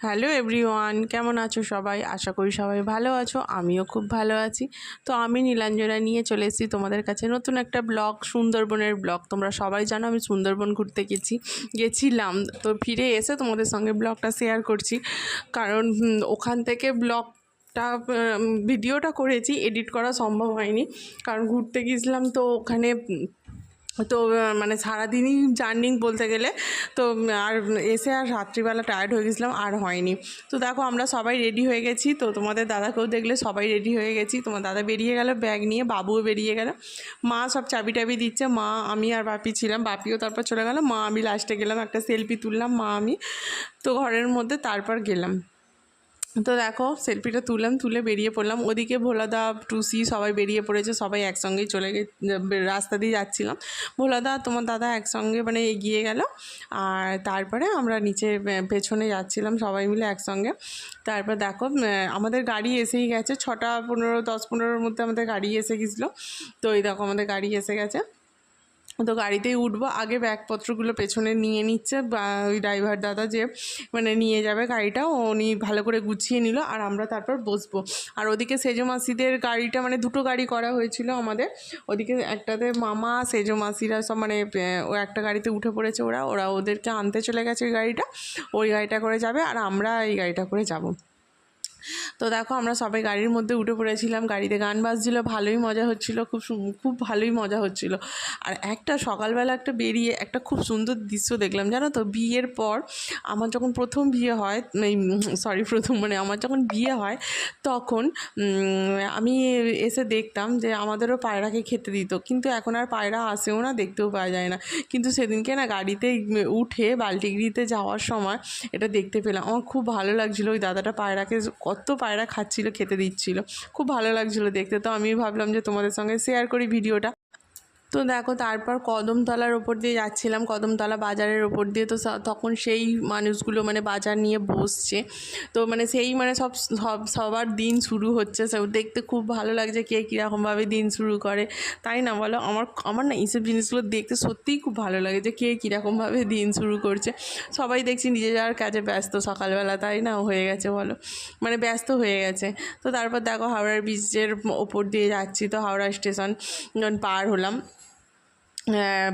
Hello everyone, কেমন আছো সবাই? আশা করি সবাই ভালো আছো, আমিও খুব ভালো আছি। তো আমি নীলাঞ্জনা নিয়ে চলে এসেছি তোমাদের কাছে নতুন একটা ব্লগ, সুন্দরবনের ব্লগ। তোমরা সবাই জানো আমি সুন্দরবন ঘুরতে গেছি, গেছিলাম। তো ফিরে এসে তোমাদের সঙ্গে ব্লগটা শেয়ার করছি। কারণ ওখান থেকে ব্লগ টা ভিডিওটা করেছি, এডিট করা সম্ভব হয়নি। কারণ ঘুরতে গিয়েছিলাম তো ওখানে তো মানে সারাদিনই জার্নিং বলতে গেলে, তো আর এসে আর রাত্রিবেলা টায়ার্ড হয়ে গেছিলাম, আর হয়নি। তো দেখো, আমরা সবাই রেডি হয়ে গেছি, তো তোমাদের দাদাকেও দেখলে সবাই রেডি হয়ে গেছি। তোমার দাদা বেরিয়ে গেল ব্যাগ নিয়ে, বাবুও বেরিয়ে গেল। মা সব চাবি টাবি দিচ্ছে, মা, আমি আর বাপি ছিলাম, বাপিও তারপর চলে গেল, মা আমি লাস্টে গেলাম, একটা সেলফি তুললাম, মা আমি, তো ঘরের মধ্যে তারপর গেলাম। তো দেখো সেলফিটা তুললাম, তুলে বেরিয়ে পড়লাম। ওদিকে ভোলাদা, টুসি সবাই বেরিয়ে পড়েছে, সবাই একসঙ্গেই চলে গে রাস্তা দিয়ে যাচ্ছিলাম। ভোলাদা, তোমার দাদা একসঙ্গে মানে এগিয়ে গেল। আর তারপরে আমরা নিচে পেছনে যাচ্ছিলাম, সবাই মিলে একসঙ্গে। তারপর দেখো আমাদের গাড়ি এসেই গেছে, ছটা পনেরো, দশ পনেরোর মধ্যে আমাদের গাড়ি এসে গেছিল। তো এই দেখো, আমাদের গাড়ি এসে গেছে। তো গাড়িতেই উঠবো। আগে ব্যাগপত্রগুলো পেছনে নিয়ে নিচ্ছে ওই ড্রাইভার দাদা যে মানে নিয়ে যাবে গাড়িটা, উনি ভালো করে গুছিয়ে নিল আর আমরা তারপর বসবো। আর ওদিকে সেজো মাসিদের গাড়িটা মানে দুটো গাড়ি করা হয়েছিল আমাদের। ওদিকে একটাতে মামা, সেজো মাসিরা সব মানে ও একটা গাড়িতে উঠে পড়েছে ওরা। ওরা ওদেরকে আনতে চলে গেছে ওই গাড়িটা। ওই গাড়িটা করে যাবে আর আমরা এই গাড়িটা করে যাব। তো দেখো আমরা সবাই গাড়ির মধ্যে উঠে পড়েছিলাম, গাড়িতে গান বাজছিল, ভালোই মজা হচ্ছিল, খুব খুব ভালোই মজা হচ্ছিল। আর একটা সকালবেলা একটা বেরিয়ে একটা খুব সুন্দর দৃশ্য দেখলাম, জানো তো? বিয়ের পর আমার যখন প্রথম বিয়ে হয়, এই সরি প্রথম মানে আমার যখন বিয়ে হয়, তখন আমি এসে দেখতাম যে আমাদেরও পায়রাকে খেতে দিত। কিন্তু এখন আর পায়রা আসেও না, দেখতেও পাওয়া যায় না। কিন্তু সেদিনকে না গাড়িতে উঠে বাল্টিগিরিতে যাওয়ার সময় এটা দেখতে পেলাম। আমার খুব ভালো লাগছিল ওই দাদাটা পায়রাকে কত পায়রা খাচ্ছিল, খেতে দিচ্ছিল। খুব ভালো লাগছিল দেখতে। তো আমি ভাবলাম যে তোমাদের সঙ্গে শেয়ার করি ভিডিওটা। তো দেখো তারপর কদমতলার ওপর দিয়ে যাচ্ছিলাম, কদমতলা বাজারের ওপর দিয়ে। তো তখন সেই মানুষগুলো মানে বাজার নিয়ে বসছে। তো মানে সেই মানে সব সব, সবার দিন শুরু হচ্ছে। সব দেখতে খুব ভালো লাগছে কে কীরকমভাবে দিন শুরু করে। তাই না বলো? আমার আমার না এইসব জিনিসগুলো দেখতে সত্যিই খুব ভালো লাগে যে কে কীরকমভাবে দিন শুরু করছে। সবাই দেখছি নিজে যাওয়ার কাজে ব্যস্ত সকালবেলা, তাই না? হয়ে গেছে বলো। মানে ব্যস্ত হয়ে গেছে। তো তারপর দেখো হাওড়ার ব্রিজের ওপর দিয়ে যাচ্ছি। তো হাওড়া স্টেশন পার হলাম।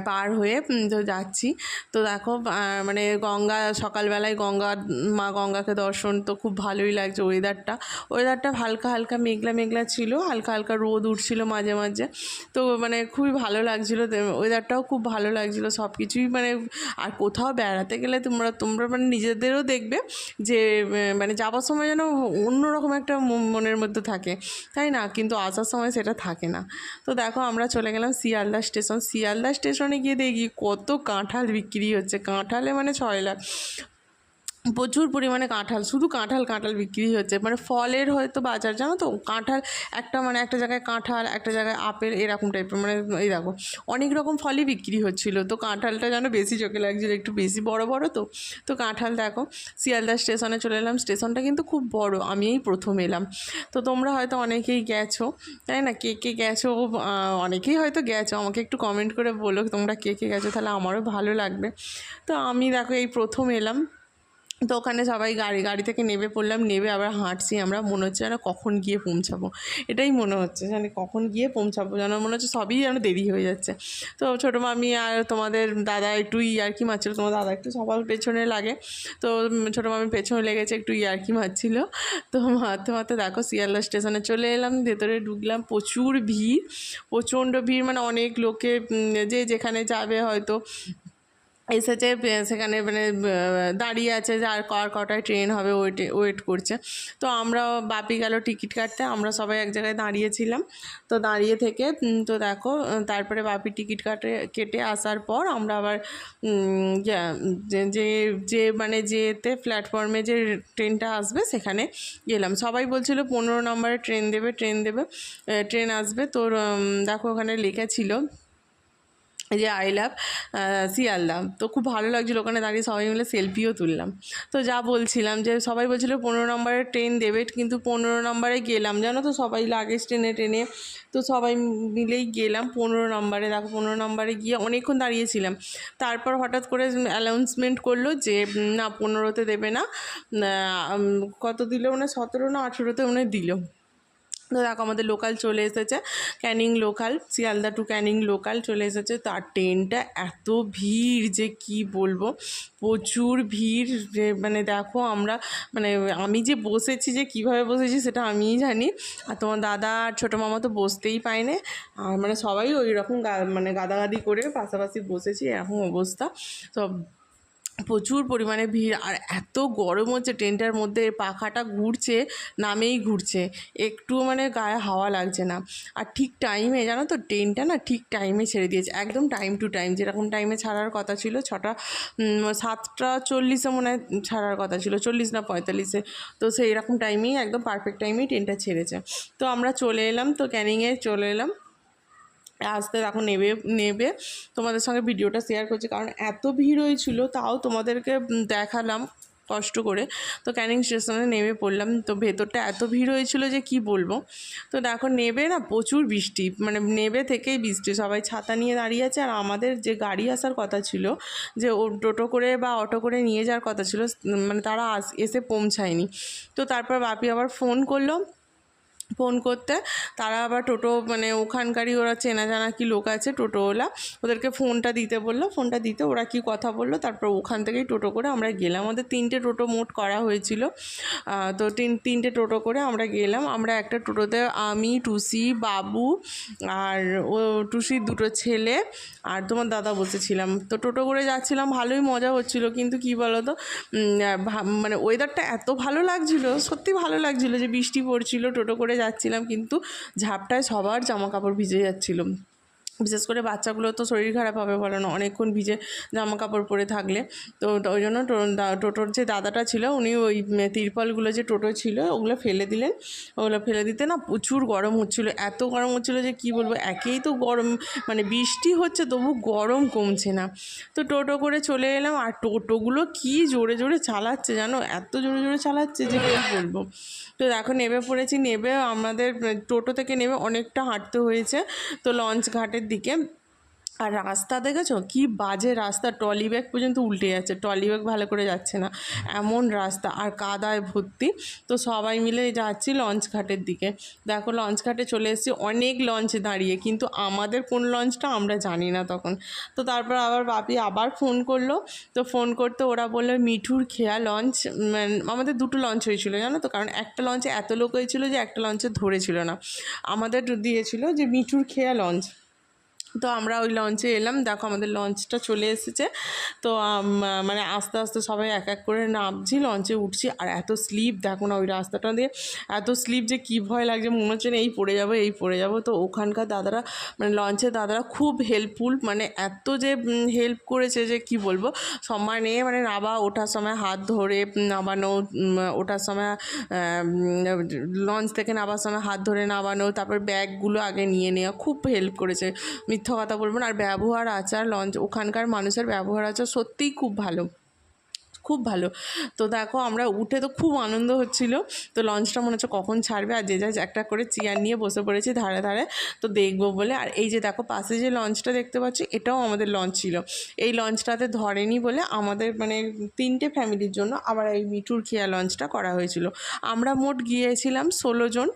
পার হয়ে তো যাচ্ছি। তো দেখো মানে গঙ্গা, সকালবেলায় গঙ্গা, মা গঙ্গাকে দর্শন তো খুব ভালোই লাগছে ওয়েদারটা ওয়েদারটা হালকা হালকা মেঘলা মেঘলা ছিল, হালকা হালকা রোদ উঠছিল মাঝে মাঝে। তো মানে খুবই ভালো লাগছিল ওয়েদারটাও খুব ভালো লাগছিল সব কিছুই মানে আর কোথাও বেড়াতে গেলে তোমরা তোমরা মানে নিজেদেরও দেখবে যে মানে যাওয়ার সময় যেন অন্যরকম একটা মনের মধ্যে থাকে। তাই না? কিন্তু আসার সময় সেটা থাকে না। তো দেখো, আমরা চলে গেলাম শিয়ালদা স্টেশন শিয়ালদা স্টেশনে গিয়ে দেখি কত কাঁঠাল বিক্রি হচ্ছে। কাঁঠালে মানে ছয় লাখ। প্রচুর পরিমাণে কাঁঠাল, শুধু কাঁঠাল কাঁঠাল বিক্রি হচ্ছে। মানে ফলের হয়তো বাজার, জানো তো? কাঁঠাল একটা মানে একটা জায়গায় কাঁঠাল, একটা জায়গায় আপেল, এরকম টাইপের মানে এই দেখো, অনেক রকম ফলই বিক্রি হচ্ছিল। তো কাঁঠালটা যেন বেশি চোখে লাগছিল, একটু বেশি বড় বড় তো? তো কাঁঠাল দেখো, শিয়ালদা স্টেশনে চলে এলাম। স্টেশনটা কিন্তু খুব বড় আমি এই প্রথম এলাম। তো তোমরা হয়তো অনেকেই গেছো, তাই না? কে কে গেছো? অনেকেই হয়তো গেছো, আমাকে একটু কমেন্ট করে বলো তোমরা কে কে গেছো, তাহলে আমারও ভালো লাগবে। তো আমি দেখো এই প্রথম এলাম। তো ওখানে সবাই গাড়ি গাড়ি থেকে নেমে পড়লাম, নেমে আবার হাঁটছি আমরা। মনে হচ্ছে যেন কখন গিয়ে পৌঁছাবো। এটাই মনে হচ্ছে জানি কখন গিয়ে পৌঁছাবো, যেন মনে হচ্ছে সবই যেন দেরি হয়ে যাচ্ছে। তো ছোটো মামি আর তোমাদের দাদা একটু ইয়ার্কি মারছিল, তোমার দাদা একটু সবার পেছনে লাগে। তো ছোটো মামি পেছনে লেগেছে, একটু ইয়ার্কি মারছিল। তো মারতে মারতে দেখো শিয়ালদা স্টেশনে চলে এলাম, ভেতরে ঢুকলাম, প্রচুর ভিড়, প্রচণ্ড ভিড় মানে অনেক লোকে যে যেখানে যাবে হয়তো এসেছে সেখানে মানে দাঁড়িয়ে আছে যে আর কার কটায় ট্রেন হবে, ওয়েটে, ওয়েট করছে। তো আমরা বাপি গেল টিকিট কাটতে, আমরা সবাই এক জায়গায় দাঁড়িয়েছিলাম। তো দাঁড়িয়ে থেকে তো দেখো তারপরে বাপি টিকিট কাটে, কেটে আসার পর আমরা আবার যা- যে মানে যেতে প্ল্যাটফর্মে যে ট্রেনটা আসবে, সেখানে গেলাম। সবাই বলছিল পনেরো নম্বরে ট্রেন দেবে ট্রেন দেবে ট্রেন আসবে। তোর দেখো ওখানে লেখা ছিল যে আই লাভ শিয়ালদা তো খুব ভালো লাগছিল ওখানে দাঁড়িয়ে সবাই মিলে সেলফিও তুললাম। তো যা বলছিলাম যে সবাই বলছিল পনেরো নম্বরের ট্রেন দেবে, কিন্তু পনেরো নম্বরে গেলাম। জানো তো সবাই লাগেজ ট্রেনে ট্রেনে, তো সবাই মিলেই গেলাম পনেরো নম্বরে। দেখো পনেরো নম্বরে গিয়ে অনেকক্ষণ দাঁড়িয়েছিলাম। তারপর হঠাৎ করে অ্যানাউন্সমেন্ট করল যে না, পনেরোতে দেবে না। কত দিল মানে সতেরো না আঠেরোতে মানে দিল। তো দেখো, আমাদের লোকাল চলে এসেছে Canning local Sealdah to Canning local চলে এসেছে। তার ট্রেনটা এত ভিড় যে কি বলব? প্রচুর ভিড় মানে দেখো আমরা মানে আমি যে বসেছি, যে কীভাবে বসেছি সেটা আমিই জানি। আর তোমার দাদা আর ছোটো মামা তো বসতেই পায়নি। আর মানে সবাই ওই রকম মানে গাদাগাদি করে পাশাপাশি বসেছি এরকম অবস্থা। তো প্রচুর পরিমাণে ভিড় আর এত গরম হচ্ছে ট্রেনটার মধ্যে, পাখাটা ঘুরছে, নামেই ঘুরছে। একটুও মানে গায়ে হাওয়া লাগছে না। আর ঠিক টাইমে জানো তো, ট্রেনটা না ঠিক টাইমে ছেড়ে দিয়েছে। একদম টাইম টু টাইম যেরকম টাইমে ছাড়ার কথা ছিল, ছটা সাতটা চল্লিশে মনে হয় ছাড়ার কথা ছিল, চল্লিশ না পঁয়তাল্লিশে। তো সেই রকম টাইমেই একদম পারফেক্ট টাইমেই ট্রেনটা ছেড়েছে। তো আমরা চলে এলাম, তো ক্যানিংয়ে চলে এলাম। আসতে এখন নেবে নেবে। তোমাদের সঙ্গে ভিডিওটা শেয়ার করছি। কারণ এত ভিড় হয়েছিল, তাও তোমাদেরকে দেখালাম কষ্ট করে। তো ক্যানিং স্টেশনে নেমে পড়লাম। তো ভেতরটা এত ভিড় হয়েছিল যে কি বলব? তো দেখো, নেবে না প্রচুর বৃষ্টি। মানে নেবে থেকেই বৃষ্টি। সবাই ছাতা নিয়ে দাঁড়িয়ে আছে। আর আমাদের যে গাড়ি আসার কথা ছিল, যে ও টোটো করে বা অটো করে নিয়ে যাওয়ার কথা ছিল মানে তারা আস, এসে পৌঁছায়নি। তো তারপর বাপি আবার ফোন করল। ফোন করতে। তারা আবার টোটো মানে ওখানকারই ওরা চেনা জানা কি লোক আছে টোটোওয়ালা ওদেরকে ফোনটা দিতে বলল। ফোনটা দিতে ওরা কি কথা বলল তারপর ওখান থেকেই টোটো করে আমরা গেলাম। আমাদের তিনটে টোটো মোট করা হয়েছিল। তো তিন তিনটে টোটো করে আমরা গেলাম। আমরা একটা টোটোতে আমি টুসি বাবু আর ও টুসির দুটো ছেলে আর তোমার দাদা বসেছিলাম। তো টোটো করে যাচ্ছিলাম ভালোই মজা হচ্ছিল। কিন্তু কি বলো তো উম, মানে ওয়েদারটা এত ভালো লাগছিল সত্যি ভালো লাগছিল যে বৃষ্টি পড়ছিল টোটো করে যাচ্ছিলাম কিন্তু ঝাপটায় সবার জামা কাপড় ভিজে যাচ্ছিল। বিশেষ করে বাচ্চাগুলো তো শরীর খারাপ হবে বলো না, অনেকক্ষণ ভিজে জামা কাপড় পরে থাকলে। তো ওই জন্য টোটোর যে দাদাটা ছিল, উনি ওই তিরপলগুলো যে টোটো ছিল, ওগুলো ফেলে দিলেন। ওগুলো ফেলে দিতে না প্রচুর গরম হচ্ছিল, এত গরম হচ্ছিল যে কি বলব, একেই তো গরম মানে বৃষ্টি হচ্ছে তবু গরম কমছে না। তো টোটো করে চলে এলাম, আর টোটোগুলো কি জোরে জোরে চালাচ্ছে জানো, এত জোরে জোরে চালাচ্ছে যে কী বলব। তো দেখো নেবে পড়েছি নেবে আমাদের, টোটো থেকে নেবে অনেকটা হাঁটতে হয়েছে। তো লঞ্চ ঘাটের দিকে। আর রাস্তা দেখেছ? কি বাজে রাস্তা। ট্রলি ব্যাগ পর্যন্ত উল্টে যাচ্ছে। ট্রলি ব্যাগ ভালো করে যাচ্ছে না। এমন রাস্তা। আর কাদায় ভর্তি। তো সবাই মিলে যাচ্ছি লঞ্চ ঘাটের দিকে। দেখো, লঞ্চ ঘাটে চলে এসেছি। অনেক লঞ্চ দাঁড়িয়ে। কিন্তু আমাদের কোন লঞ্চটা আমরা জানি না তখন। তো তারপর আবার বাপি আবার ফোন করল। তো ফোন করতে ওরা বলল, মিঠুর খেয়া লঞ্চ। আমাদের দুটো লঞ্চ হয়েছিল, জানো তো? কারণ একটা লঞ্চে এত লোক হয়েছিল যে একটা লঞ্চে ধরেছিল না। আমাদের দিয়েছিল যে, মিঠুর খেয়া লঞ্চ। তো আমরা ওই লঞ্চে এলাম। দেখো আমাদের লঞ্চটা চলে এসেছে। তো মানে আস্তে আস্তে সবাই এক এক করে নামছি লঞ্চে উঠছি। আর এত স্লিপ দেখো না ওই রাস্তাটা দিয়ে। এত স্লিপ যে কী ভয় লাগছে, মনে হচ্ছে এই পড়ে যাব, এই পড়ে যাব। তো ওখানকার দাদারা মানে লঞ্চের দাদারা খুব হেল্পফুল মানে এত যে হেল্প করেছে যে কি বলব? সময় নিয়ে মানে নাবা, ওঠার সময় হাত ধরে নামানো ওঠার সময় লঞ্চ থেকে নামার সময় হাত ধরে নামানো তারপর ব্যাগগুলো আগে নিয়ে নেওয়া, খুব হেল্প করেছে। মিথ্যা কথা বলব না। আর ব্যবহার আচার, লঞ্চ, ওখানকার মানুষের ব্যবহার আচার সত্যিই খুব ভালো। খুব ভালো। তো দেখো আমরা উঠে তো খুব আনন্দ হচ্ছিল। তো লঞ্চটা মনে হচ্ছে কখন ছাড়বে আর যে যা একটা করে চেয়ার নিয়ে বসে পড়েছি ধারে ধারে, তো দেখব বলে। আর এই যে দেখো পাশে যে লঞ্চটা দেখতে পাচ্ছি, এটাও আমাদের লঞ্চ ছিল। এই লঞ্চটাতে ধরেনি বলে আমাদের মানে তিনটে ফ্যামিলির জন্য আবার এই মিঠুর খেয়া লঞ্চটা করা হয়েছিল। আমরা মোট গিয়েছিলাম ষোলো জন।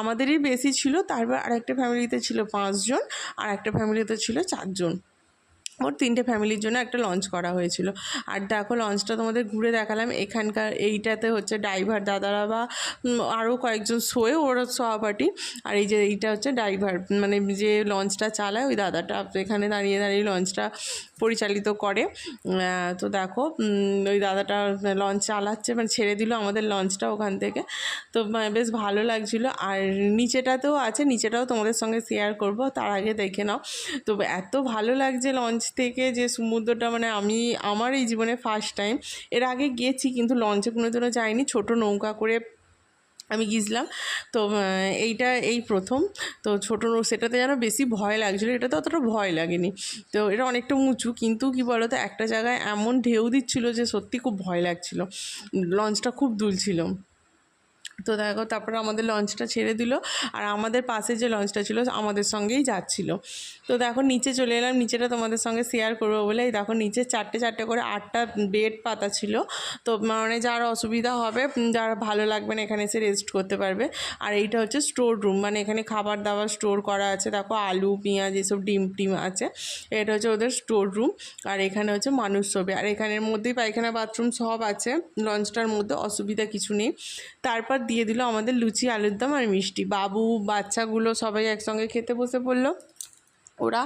আমাদেরই বেশি ছিল, তারপর আরেকটা ফ্যামিলিতে ছিল পাঁচজন আর একটা ফ্যামিলিতে ছিল চারজন ওর তিনটে ফ্যামিলির জন্য একটা লঞ্চ করা হয়েছিল। আর দেখো, লঞ্চটা তোমাদের ঘুরে দেখালাম। এখানকার এইটাতে হচ্ছে ড্রাইভার দাদারা বা আরও কয়েকজন শোয়ে ওর সহপাঠী। আর এই যে এইটা হচ্ছে ড্রাইভার মানে যে লঞ্চটা চালায়, ওই দাদাটা এখানে দাঁড়িয়ে দাঁড়িয়ে লঞ্চটা পরিচালিত করে। তো দেখো ওই দাদাটা লঞ্চ চালাচ্ছে মানে ছেড়ে দিল আমাদের লঞ্চটা ওখান থেকে। তো বেশ ভালো লাগছিল। আর নিচেটাতেও আছে, নিচেটাও তোমাদের সঙ্গে শেয়ার করব, তার আগে দেখে নাও। তো এত ভালো লাগছে লঞ্চ থেকে যে সমুদ্রটা মানে আমি, আমার এই জীবনে ফার্স্ট টাইম এর আগে গেছি কিন্তু লঞ্চে কোনোদিনও যাইনি, ছোট নৌকা করে আমি গিয়েছিলাম। তো এইটা এই প্রথম। তো ছোটো সেটাতে যেন বেশি ভয় লাগছিল এটা তো অতটা ভয় লাগেনি। তো এটা অনেকটা উঁচু, কিন্তু কি বলো তো একটা জায়গায় এমন ঢেউ দিচ্ছিল যে সত্যি খুব ভয় লাগছিল। লঞ্চটা খুব দুলছিল তো দেখো, তারপরে আমাদের লঞ্চটা ছেড়ে দিল। আর আমাদের পাশে যে লঞ্চটা ছিল, আমাদের সঙ্গেই যাচ্ছিল। তো দেখো, নিচে চলে এলাম। নিচেটা তোমাদের সঙ্গে শেয়ার করব বলে। এই দেখো, নিচে চারটে চারটে করে আটটা বেড পাতা ছিল। তো মানে যার অসুবিধা হবে যার ভালো লাগবে না, এখানে এসে রেস্ট করতে পারবে। আর এইটা হচ্ছে স্টোর রুম মানে এখানে খাবার দাবার স্টোর করা আছে। দেখো, আলু, পেঁয়াজ, এসব ডিম টিম আছে। এটা হচ্ছে ওদের স্টোর রুম আর এখানে হচ্ছে মানুষ শোবে আর এখানের মধ্যেই পায়খানা বাথরুম সব আছে। লঞ্চটার মধ্যে অসুবিধা কিছু নেই। তারপর দিয়ে দিল আমাদের লুচি আলুর দম আর মিষ্টি। বাবু, বাচ্চাগুলো সবাই একসঙ্গে খেতে বসে পড়ল। ওরা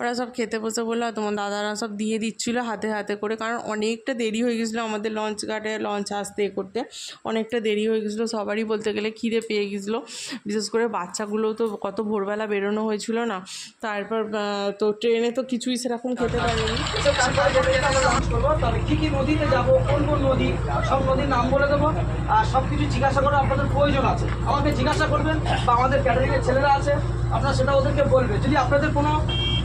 ওরা সব খেতে বসে বলল তোমার দাদারা সব দিয়ে দিচ্ছিল হাতে হাতে করে, কারণ অনেকটা দেরি হয়ে গেছিল আমাদের লঞ্চ ঘাটে লঞ্চ আসতে এ করতে। অনেকটা দেরি হয়ে গেছিল, সবারই বলতে গেলে খিদে পেয়ে গেছিল। বিশেষ করে বাচ্চাগুলো তো কত ভোরবেলা বেরোনো হয়েছিল না। তারপর তো ট্রেনে তো কিছুই সেরকম খেতে পারিনি। এসব তারপরে যেটা যেটা আমরা লঞ্চ করব। তবে কী কী নদীতে যাব, কোন কোন নদী, সব নদীর নাম বলে দেবো। আর সব কিছু জিজ্ঞাসা করার আপনাদের প্রয়োজন আছে। আমাকে জিজ্ঞাসা করবেন বা আমাদের ক্যাটারিংয়ের ছেলেরা আছে। আপনারা সেটা ওদেরকে বলবে। যদি আপনাদের কোনো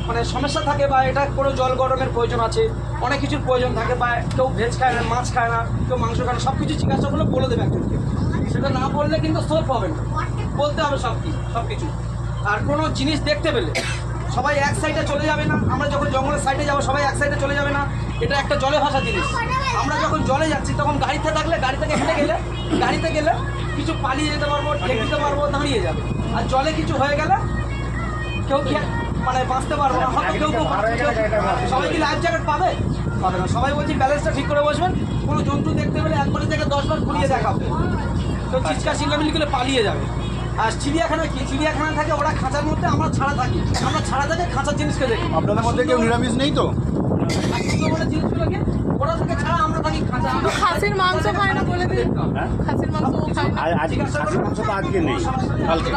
মানে সমস্যা থাকে বা এটা কোনো জল গরমের প্রয়োজন আছে, অনেক কিছুর প্রয়োজন থাকে বা কেউ ভেজ খায় না, মাছ খায় না, কেউ মাংস খায় না সব কিছু জিজ্ঞাসা করলে বলে দেবে একজনকে। সেটা না বললে কিন্তু সোপ হবে না। বলতে হবে সব কিছু সব কিছু আর কোনো জিনিস দেখতে পেলে, সবাই এক সাইডে চলে যাবে না, আমরা যখন জঙ্গলের সাইডে যাব, সবাই এক সাইডে চলে যাবে না, এটা একটা জলে ভাসা জিনিস। আমরা যখন জলে যাচ্ছি, তখন গাড়িতে থাকলে গাড়ি থেকে হেঁটে গেলে, গাড়িতে গেলে কিছু পালিয়ে যেতে পারব, ঠেক দিতে পারব, দাঁড়িয়ে যাবে। আর জলে কিছু হয়ে গেলে কেউ কি মানে বাঁচতে পারব না হয়তো কেউ কেউ সবাই কি লাইফ জ্যাকেট পাবে পাবে না সবাই বলছি ব্যালেন্সটা ঠিক করে বসবেন কোনো জন্তু দেখতে পেলে একবারে থেকে দশবার ঘুরিয়ে দেখাবে তো চিৎকার চিল্লামিল্লি করে পালিয়ে যাবে আর চিড়িয়াখানা কি চিড়িয়াখানা থাকে ওরা খাঁচার মধ্যে আমরা ছাড়া থাকি আমরা ছাড়া থাকে খাঁচার জিনিসকে দেখি আপনাদের মধ্যে কেউ নিরামিষ নেই তো জিনিসগুলোকে ওরা থাকে ছাড়া আমরা থাকি খাঁচা খাসির মাংস খায় না বলে দিন হ্যাঁ খাসির মাংস ও খায় না আজকে খাসির মাংস তো আজকে নেই কালকে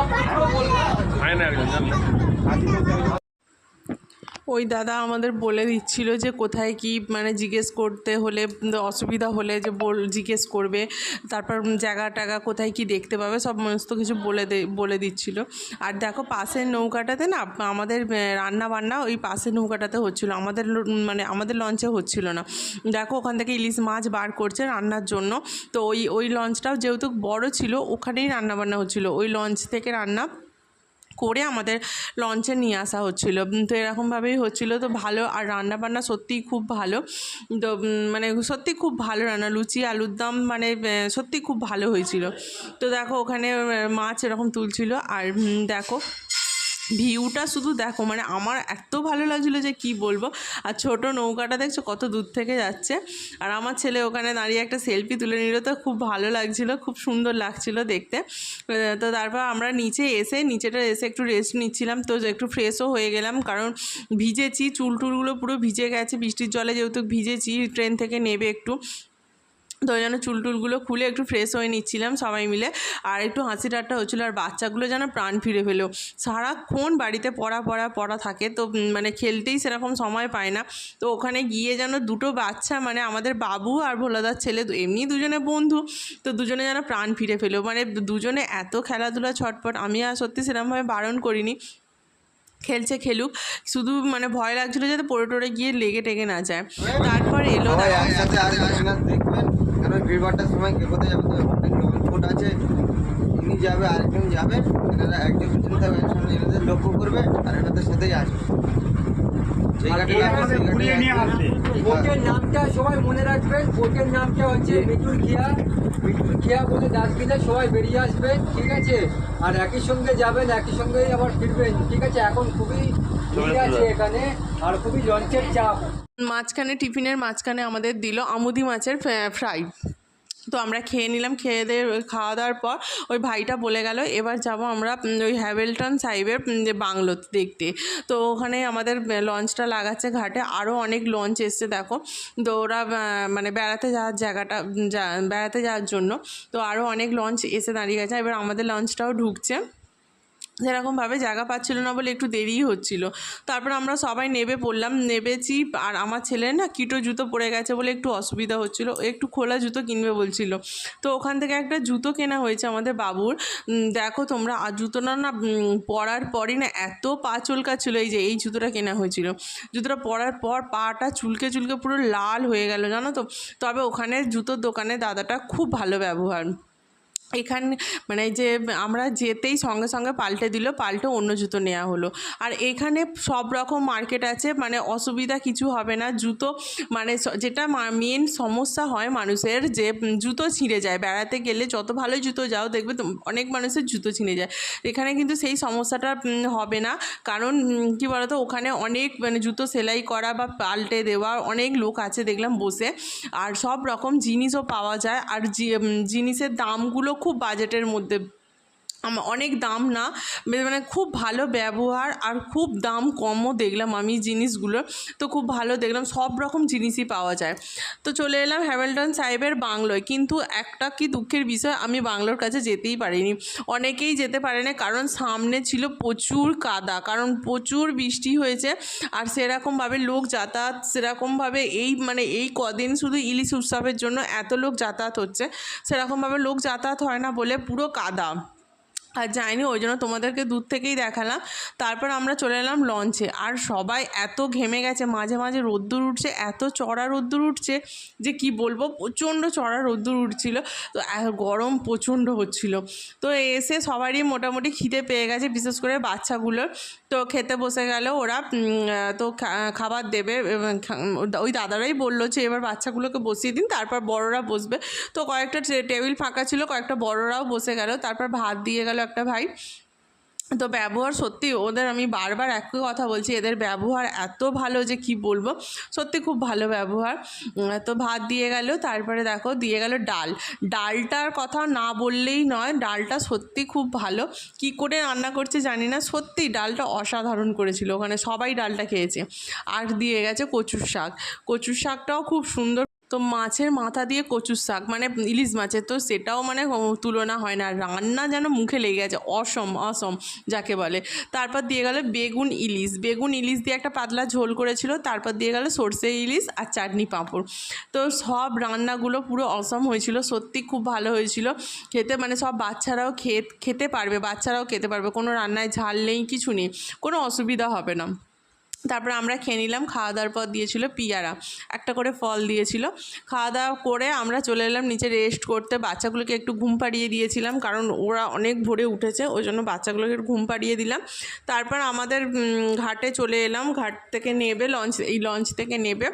ওই দাদা আমাদের বলে দিচ্ছিল যে কোথায় কি মানে জিজ্ঞেস করতে হলে অসুবিধা হলে যে বল, জিজ্ঞেস করবে। তারপর জায়গা টাগা কোথায় কি দেখতে পাবে, সব সমস্ত কিছু বলে বলে দিচ্ছিল। আর দেখো পাশের নৌকাটাতে না, আমাদের রান্না বান্না ওই পাশের নৌকাটাতে হচ্ছিল। আমাদের মানে আমাদের লঞ্চে হচ্ছিল না। দেখো ওখান থেকে ইলিশ মাছ বার করছে রান্নার জন্য। তো ওই ওই লঞ্চটাও যেহেতু বড় ছিল, ওখানেই রান্না বান্না হচ্ছিল। ওই লঞ্চ থেকে রান্না করে আমাদের লঞ্চে নিয়ে আসা হচ্ছিল। তো এরকমভাবেই হচ্ছিল। তো ভালো, আর রান্না বান্না সত্যিই খুব ভালো। তো মানে সত্যি খুব ভালো রান্না। লুচি, আলুর দম মানে সত্যি খুব ভালো হয়েছিল। তো দেখো, ওখানে মাছ এরকম তুলছিল। আর দেখো ভিউটা শুধু দেখো মানে আমার এত ভালো লাগছিল যে কি বলব। আর ছোট নৌকাটা দেখছ কত দূর থেকে যাচ্ছে। আর আমার ছেলে ওখানে দাঁড়িয়ে একটা সেলফি তুলে নিল, তো খুব ভালো লাগছিল, খুব সুন্দর লাগছিল দেখতে। তো তারপর আমরা নিচে এসে, নিচেটা এসে একটু রেস্ট নিচ্ছিলাম, তো একটু ফ্রেশও হয়ে গেলাম। কারণ ভিজেছি, চুল টুলগুলো পুরো ভিজে গেছে, বৃষ্টির জলে যেহেতু ভিজেছি ট্রেন থেকে নেবে একটু। তো ওই জন্য চুল টুলগুলো খুলে একটু ফ্রেশ হয়ে নিচ্ছিলাম সবাই মিলে। আর একটু হাসি ঠাট্টা হচ্ছিল আর বাচ্চাগুলো যেন প্রাণ ফিরে পেল। সারাক্ষণ বাড়িতে পড়া পড়া পড়া থাকে তো মানে খেলতেই সেরকম সময় পায় না। তো ওখানে গিয়ে যেন দুটো বাচ্চা মানে আমাদের বাবু আর ভোলাদার ছেলে এমনি দুজনে বন্ধু তো দুজনে যেন প্রাণ ফিরে ফেলো মানে দুজনে এত খেলাধুলা ছটপট আমি আর সত্যি সেরকমভাবে বারণ করিনি। খেলছে খেলুক শুধু মানে ভয় লাগছিল যাতে পড়ে টড়ে গিয়ে লেগে টেগে না যায়। তারপর এলো সবাই কারণ ভিড়ভাড়টার সময় কে কোথায় যাবে তো অনেক লোকের ফুট আছে। ইনি যাবে আরেকজন যাবে এনারা একজন পিছনে থাকবে একসঙ্গে এনাদের লক্ষ্য করবে আর এনাদের সাথেই আসবে। নামটা সবাই মনে রাখবেন নামটা হচ্ছে খিয়া। খিয়া বলে ডাস্টবিনে সবাই বেরিয়ে আসবেন ঠিক আছে? আর একই সঙ্গে যাবেন একই সঙ্গে আবার ফিরবেন ঠিক আছে? এখন খুবই ভিড় আছে এখানে আর খুবই লঞ্চের চাপ। মাঝখানে টিফিনের মাঝখানে আমাদের দিল আমুদি মাছের ফ্রাই। তো আমরা খেয়ে নিলাম, খেয়ে দিয়ে খাওয়া দাওয়ার পর ওই ভাইটা বলে গেল, এবার যাব আমরা ওই হ্যাভেলটন সাহেবের যে বাংলো দেখতে। তো ওখানে আমাদের লঞ্চটা লাগাচ্ছে ঘাটে আরও অনেক লঞ্চ এসছে, দেখো। তো ওরা মানে বেড়াতে যাওয়ার জায়গাটা বেড়াতে যাওয়ার জন্য, তো আরও অনেক লঞ্চ এসে দাঁড়িয়ে গেছে। এবার আমাদের লঞ্চটাও ঢুকছে। সেরকমভাবে জায়গা পাচ্ছিল না বলে একটু দেরিই হচ্ছিল। তারপর আমরা সবাই নেবে পড়লাম, নেবেছি আর আমার ছেলে না কিটো জুতো পড়ে গেছে বলে একটু অসুবিধা হচ্ছিল একটু খোলা জুতো কিনবে বলছিল। তো ওখান থেকে একটা জুতো কেনা হয়েছে আমাদের বাবুর। দেখো তোমরা, আর জুতোটা না পরার পরই না এত পা চুলকাচ্ছিল এই যে এই জুতোটা কেনা হয়েছিল। জুতোটা পরার পর পাটা চুলকে চুলকে পুরো লাল হয়ে গেল, জানো তো? তবে ওখানে জুতোর দোকানে দাদাটা খুব ভালো ব্যবহার। এখানে মানে যে আমরা যেতেই সঙ্গে সঙ্গে পাল্টে দিল, পাল্টে অন্য জুতো নেওয়া হলো। আর এখানে সব রকম মার্কেট আছে মানে অসুবিধা কিছু হবে না। জুতো মানে যেটা মেন সমস্যা হয় মানুষের যে জুতো ছিঁড়ে যায়। বেড়াতে গেলে যত ভালো জুতো যাও, দেখবে অনেক মানুষের জুতো ছিঁড়ে যায়। এখানে কিন্তু সেই সমস্যাটা হবে না। কারণ কি বলতো, ওখানে অনেক মানে জুতো সেলাই করা বা পাল্টে দেওয়া অনেক লোক আছে, দেখলাম বসে। আর সব রকম জিনিসও পাওয়া যায়। আর জিনিসের দামগুলো খুব বাজেটের মধ্যে অনেক দাম না। মানে খুব ভালো ব্যবহার আর খুব দাম কমও দেখলাম আমি জিনিসগুলো। তো খুব ভালো দেখলাম, সব রকম জিনিসই পাওয়া যায়। তো চলে এলাম হ্যামিল্টন সাহেবের বাংলোয়। কিন্তু একটা কি দুঃখের বিষয়, আমি বাংলোর কাছে যেতেই পারিনি। অনেকেই যেতে পারে না কারণ সামনে ছিল প্রচুর কাদা, কারণ প্রচুর বৃষ্টি হয়েছে। আর সেরকমভাবে লোক যাতায়াত, সেরকমভাবে এই মানে এই কদিন শুধু ইলিশ উৎসবের জন্য এত লোক যাতায়াত হচ্ছে। সেরকমভাবে লোক যাতায়াত হয় না বলে পুরো কাদা। আর যাইনি, ওই জন্য তোমাদেরকে দূর থেকেই দেখালাম। তারপর আমরা চলে এলাম লঞ্চে আর সবাই এত ঘেমে গেছে, মাঝে মাঝে রোদ্দুর উঠছে, এত চড়া রোদ্দুর উঠছে যে কি বলব, প্রচণ্ড চড়া রোদ্দুর উঠছিল। তো গরম প্রচণ্ড হচ্ছিল। তো এসে সবারই মোটামুটি খিদে পেয়ে গেছে, বিশেষ করে বাচ্চাগুলোর। তো খেতে বসে গেল ওরা তো খাবার দেবে ওই দাদারাই বলল যে, এবার বাচ্চাগুলোকে বসিয়ে দিন, তারপর বড়রা বসবে। তো কয়েকটা টেবিল ফাঁকা ছিল, কয়েকটা বড়রাও বসে গেল, তারপর ভাত দিয়ে গেল একটা ভাই। তো ব্যবহার সত্যি ওদের আমি বারবার একই কথা বলছি, এদের ব্যবহার এত ভালো যে কি বলব? সত্যি খুব ভালো ব্যবহার। তো ভাত দিয়ে গেল, তারপরে দেখো দিয়ে গেল ডাল। ডালটার কথা না বললেই নয়, ডালটা সত্যি খুব ভালো। কি করে রান্না করছে জানি না, সত্যি ডালটা অসাধারণ করেছিল। ওখানে সবাই ডালটা খেয়েছে। আর দিয়ে গেছে কচুর শাক। কচুর শাকটাও খুব সুন্দর তো মাছের মাথা দিয়ে কচুর শাক মানে ইলিশ মাছের, তো সেটাও মানে তুলনা হয় না। রান্না যেন মুখে লেগে গেছে, অসম অসম, যাকে বলে। তারপর দিয়ে গেল বেগুন ইলিশ। বেগুন ইলিশ দিয়ে একটা পাতলা ঝোল করেছিল, তারপর দিয়ে গেল সর্ষে ইলিশ আর চাটনি পাঁপড়। তো সব রান্নাগুলো পুরো অসম হয়েছিল, সত্যি খুব ভালো হয়েছিল। খেতে মানে সব বাচ্চারাও খেত, খেতে পারবে, বাচ্চারাও খেতে পারবে, কোনো রান্নায় ঝাল নেই, কিছু নেই, কোনো অসুবিধা হবে না। তারপর আমরা খেয়ে নিলাম খাওয়া দাওয়ার পর দিয়েছিল পিয়ারা। একটা করে ফল দিয়েছিল। খাওয়া দাওয়া করে আমরা চলে এলাম নিচে রেস্ট করতে। বাচ্চাগুলোকে একটু ঘুম পাড়িয়ে দিয়েছিলাম, কারণ ওরা অনেক ভোরে উঠেছে, ওই জন্য বাচ্চাগুলোকে ঘুম পাড়িয়ে দিলাম। তারপর আমাদের ঘাটে চলে এলাম। ঘাট থেকে নেবে লঞ্চ এই লঞ্চ থেকে নেবে।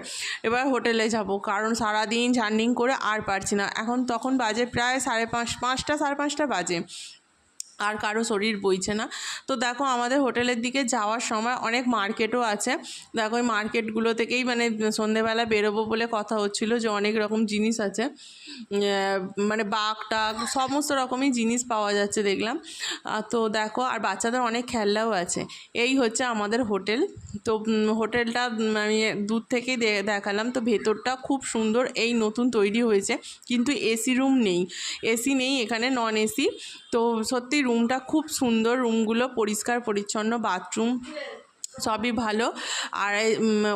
এবার হোটেলে যাব, কারণ সারাদিন জার্নিং করে আর পারছি না। এখন তখন বাজে প্রায় সাড়ে পাঁচ, পাঁচটা, সাড়ে পাঁচটা বাজে। আর কারও শরীর বইছে না। তো দেখো আমাদের হোটেলের দিকে যাওয়ার সময় অনেক মার্কেটও আছে। দেখো ওই মার্কেটগুলো থেকেই মানে সন্ধেবেলা বেরোবো বলে কথা হচ্ছিল যে অনেক রকম জিনিস আছে। মানে বাঘ টাক সমস্ত রকমই জিনিস পাওয়া যাচ্ছে দেখলাম। তো দেখো আর বাচ্চাদের অনেক খেলনাও আছে। এই হচ্ছে আমাদের হোটেল। তো হোটেলটা আমি দূর থেকেই দেখালাম। তো ভেতরটা খুব সুন্দর এই নতুন তৈরি হয়েছে। কিন্তু এসি রুম নেই। এসি নেই, এখানে নন এসি। তো সত্যি রুমটা খুব সুন্দর রুমগুলো পরিষ্কার পরিচ্ছন্ন বাথরুম সবই ভালো। আর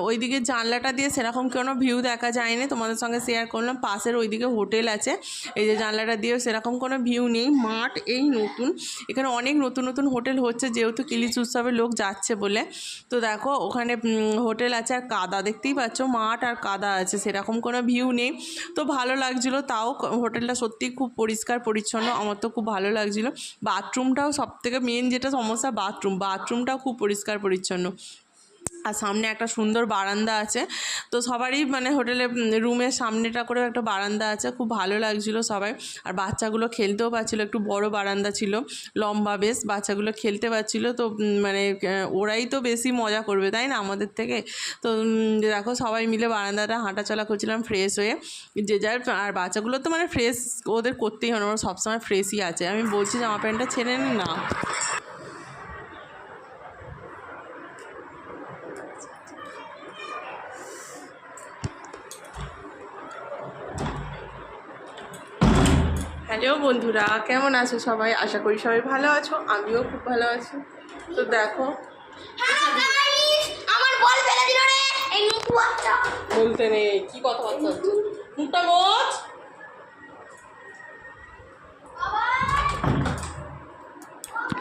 ওইদিকে জানলাটা দিয়ে সেরকম কোনো ভিউ দেখা যায়নি। তোমাদের সঙ্গে শেয়ার করলাম। পাশের ওইদিকে হোটেল আছে। এই যে জানলাটা দিয়েও সেরকম কোনো ভিউ নেই। মাঠ এই নতুন। এখানে অনেক নতুন নতুন হোটেল হচ্ছে, যেহেতু কিলিচ উৎসবে লোক যাচ্ছে বলে। তো দেখো, ওখানে হোটেল আছে আর কাদা। দেখতেই পাচ্ছ, মাঠ আর কাদা আছে। সেরকম কোনো ভিউ নেই। তো ভালো লাগছিল। তাও হোটেলটা সত্যি খুব পরিষ্কার, পরিচ্ছন্ন। আমার তো খুব ভালো লাগছিল। বাথরুমটাও সব থেকে মেন যেটা সমস্যা, বাথরুম। বাথরুমটাও খুব পরিষ্কার, পরিচ্ছন্ন। আর সামনে একটা সুন্দর বারান্দা আছে। তো সবারই মানে হোটেলে রুমের সামনেটা করে একটা বারান্দা আছে। খুব ভালো লাগছিল সবাই। আর বাচ্চাগুলো খেলতেও পারছিল। একটু বড় বারান্দা ছিল। লম্বা বেশ বাচ্চাগুলো খেলতে পারছিল। তো মানে ওরাই তো বেশি মজা করবে তাই না আমাদের থেকে? তো দেখো সবাই মিলে বারান্দাটা হাঁটাচলা করছিলাম ফ্রেশ হয়ে। যে যার আর বাচ্চাগুলো তো মানে ফ্রেশ ওদের করতেই হয় না, ওরা সবসময় ফ্রেশই আছে। আমি বলছি জামা প্যান্টটা ছেড়ে না। হ্যালো বন্ধুরা কেমন আছো সবাই? আশা করি সবাই ভালো আছো আমিও খুব ভালো আছি। তো দেখো। হ্যাঁ বলতে নেই কি কথাবার্তা হচ্ছে? মুখটা মোচ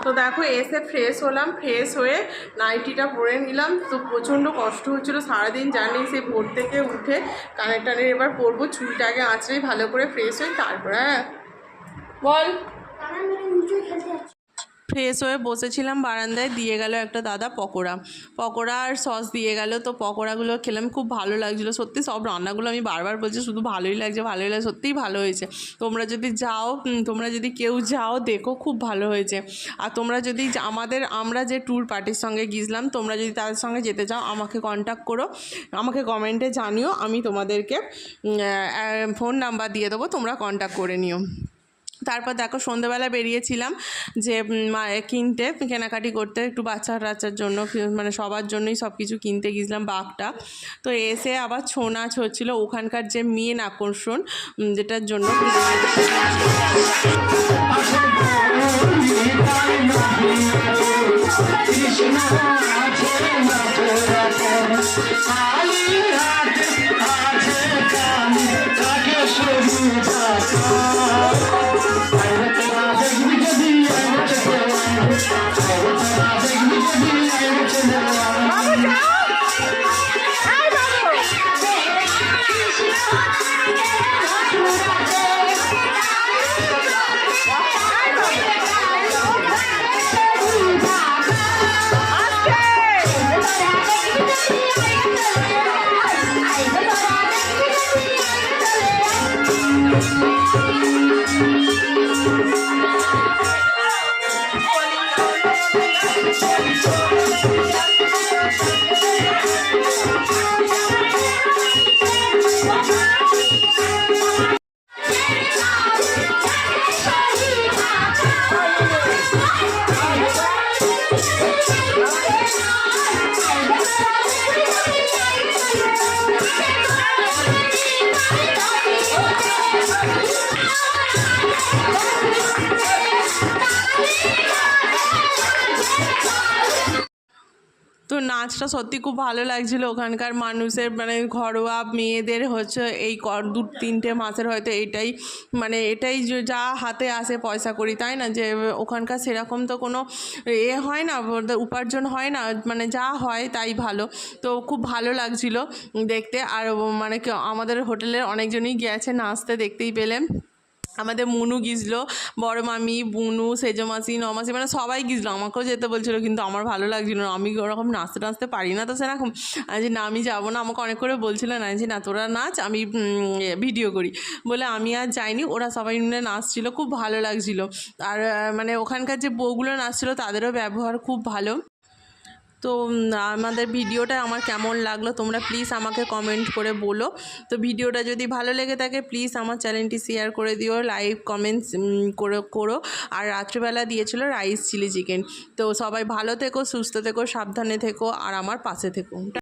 তো দেখো এসে ফ্রেশ হলাম ফ্রেশ হয়ে নাইটিটা পরে নিলাম। তো প্রচণ্ড কষ্ট হচ্ছিল সারাদিন জানি সে ভোর থেকে উঠে কানের টানের এবার পরবো চুলটাকে আঁচড়েই ভালো করে ফ্রেশ হয়ে তারপরে হ্যাঁ। বল। ফ্রেশ হয়ে বসেছিলাম বারান্দায়, দিয়ে গেল একটা দাদা পকোড়া। পকোড়া আর সস দিয়ে গেল, তো পকোড়াগুলো খেলাম, খুব ভালো লাগছিল। সত্যি সব রান্নাগুলো আমি বারবার বলছি, শুধু ভালোই লাগছে ভালোই লাগছে, সত্যিই ভালো হয়েছে। তোমরা যদি যাও তোমরা যদি কেউ যাও, দেখো খুব ভালো হয়েছে। আর তোমরা যদি আমাদের, আমরা যে ট্যুর পার্টির সঙ্গে গিয়েছিলাম, তোমরা যদি তাদের সঙ্গে যেতে চাও, আমাকে কন্ট্যাক্ট করো, আমাকে কমেন্টে জানিও, আমি তোমাদেরকে ফোন নাম্বার দিয়ে দেবো, তোমরা কন্ট্যাক্ট করে নিও। তারপর দেখো সন্ধেবেলা বেরিয়েছিলাম যে কিনতে, কেনাকাটি করতে, একটু বাচ্চা টাচ্চার জন্য মানে সবার জন্যই সব কিছু কিনতে গিয়েছিলাম বাঘটা। তো এসে আবার ছৌ নাচ হচ্ছিল ওখানকার যে মেন আকর্ষণ যেটার জন্য নাচটা সত্যি খুব ভালো লাগছিল। ওখানকার মানুষের মানে ঘরোয়া মেয়েদের হচ্ছে এই দু, তিনটে মাসের হয়তো এটাই মানে এটাই যা হাতে আসে পয়সা করি তাই না? যে ওখানকার সেরকম তো কোনো এ হয় না উপার্জন হয় না মানে যা হয় তাই ভালো। তো খুব ভালো লাগছিল দেখতে। আর মানে আমাদের হোটেলের অনেকজনই গেছে নাচতে দেখতেই পেলেন। আমাদের মুনু গিয়েছিল বড় মামি, বুনু, সেজো মাসি নমাসি মানে সবাই গিয়েছিল আমাকেও যেতে বলছিলো, কিন্তু আমার ভালো লাগছিল না। আমি ওরকম নাচতে টাচতে পারি না তো সেরকম। যে, না, আমি যাব না। আমাকে অনেক করে বলছিল না যে, না, তোরা নাচ, আমি ভিডিও করি। বলে, আমি আর যাইনি। ওরা সবাই মিলে নাচছিল, খুব ভালো লাগছিল। আর মানে ওখানকার যে বউগুলো নাচছিল, তাদেরও ব্যবহার খুব ভালো। তো আমাদের ভিডিওটা আমার কেমন লাগল তোমরা প্লিজ আমাকে কমেন্ট করে বলো। তো ভিডিওটা যদি ভালো লেগে থাকে প্লিজ আমার চ্যানেলটি শেয়ার করে দিও লাইক কমেন্টস করে, করো। আর রাত্রিবেলা দিয়েছিল রাইস চিলি চিকেন তো সবাই ভালো থেকো, সুস্থ থেকো, সাবধানে থেকো, আর আমার পাশে থেকো।